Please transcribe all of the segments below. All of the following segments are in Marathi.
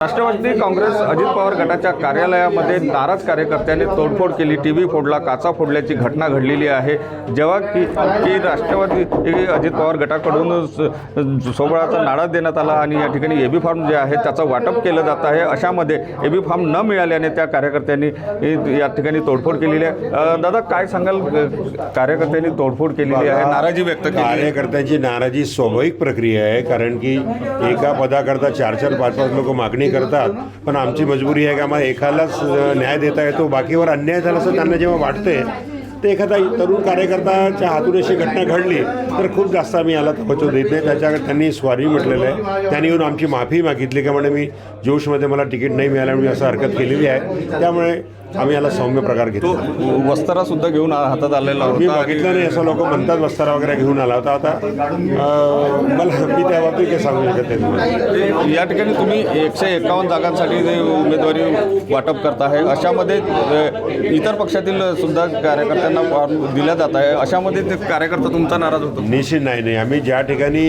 राष्ट्रवादी काँग्रेस अजित पवार गटाच्या कार्यालयामध्ये नाराज कार्यकर्त्यांनी तोडफोड केली. टी व्ही फोडला काचा फोडल्याची घटना घडलेली आहे. जेव्हा की की राष्ट्रवादी अजित पवार गटाकडून स- सोबळाचा नाळा देण्यात आला आणि या ठिकाणी एबी फॉर्म जे आहे त्याचं वाटप केलं जात आहे. अशामध्ये एबी फॉर्म न मिळाल्याने त्या कार्यकर्त्यांनी या ठिकाणी तोडफोड केलेली आहे. दादा काय सांगाल? कार्यकर्त्यांनी तोडफोड केलेली आहे. नाराजी व्यक्त केली. कार्यकर्त्यांची नाराजी स्वाभाविक प्रक्रिया आहे कारण की एका पदाकरता चार चार पाच पाच लोक मागणी करतात. पण आमची मजबुरी आहे का आम्हाला एकालाच न्याय देता येतो. बाकीवर अन्याय झाला असं त्यांना जेव्हा वाटते ते एखादा तरुण कार्यकर्त्याच्या हातून अशी घटना घडली तर खूप जास्त आम्ही याला तवज्जो देत नाही. त्याच्या त्यांनी स्वारी म्हटलेलं आहे. त्यांनी येऊन आमची माफी मागितली का म्हणे मी जोशमध्ये मला तिकीट नाही मिळालं मी असं हरकत केलेली आहे. त्यामुळे आम्ही याला सौम्य प्रकार घेतो वस्तारा सुद्धा घेऊन हातात आलेला मी बघितलं नाही असं लोक म्हणतात वस्तारा वगैरे घेऊन आला होता. आता मला मी त्या बाबतीत काही सांगू शकत नाही. या ठिकाणी तुम्ही एकशे एकावन्न जागांसाठी जे उमेदवारी वाटप करत आहे अशामध्ये इतर पक्षातील सुद्धा कार्यकर्त्यांना फॉर्म दिला जात आहे. अशामध्ये ते कार्यकर्ता तुमचा नाराज होतो. निश्चित नाही नाही. आम्ही ज्या ठिकाणी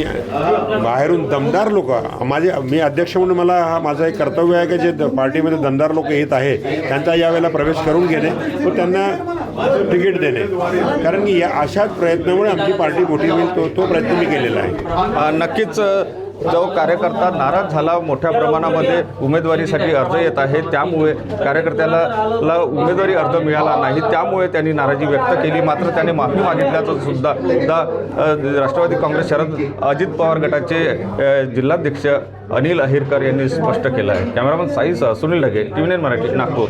बाहेरून दमदार लोक माझे मी अध्यक्ष म्हणून मला हा माझं एक कर्तव्य आहे की जे पार्टीमध्ये दमदार लोक येत आहे त्यांचा यावेळेला प्रवेश करून घेणे व त्यांना तिकीट देणे. कारण की या अशाच प्रयत्नामुळे आमची पार्टी मोठी होईल तो तो प्रयत्न मी केलेला आहे. नक्कीच जो कार्यकर्ता नाराज झाला. मोठ्या प्रमाणामध्ये उमेदवारीसाठी अर्ज येत आहे त्यामुळे कार्यकर्त्याला ला उमेदवारी अर्ज मिळाला नाही. त्यामुळे त्यांनी नाराजी व्यक्त केली. मात्र त्याने माफी मागितल्याचं सुद्धा राष्ट्रवादी काँग्रेस शरद अजित पवार गटाचे जिल्हाध्यक्ष अनिल अहिरकर यांनी स्पष्ट केलं आहे. कॅमेरामन साईसह सुनील ढगे टीव्ही मराठी नागपूर.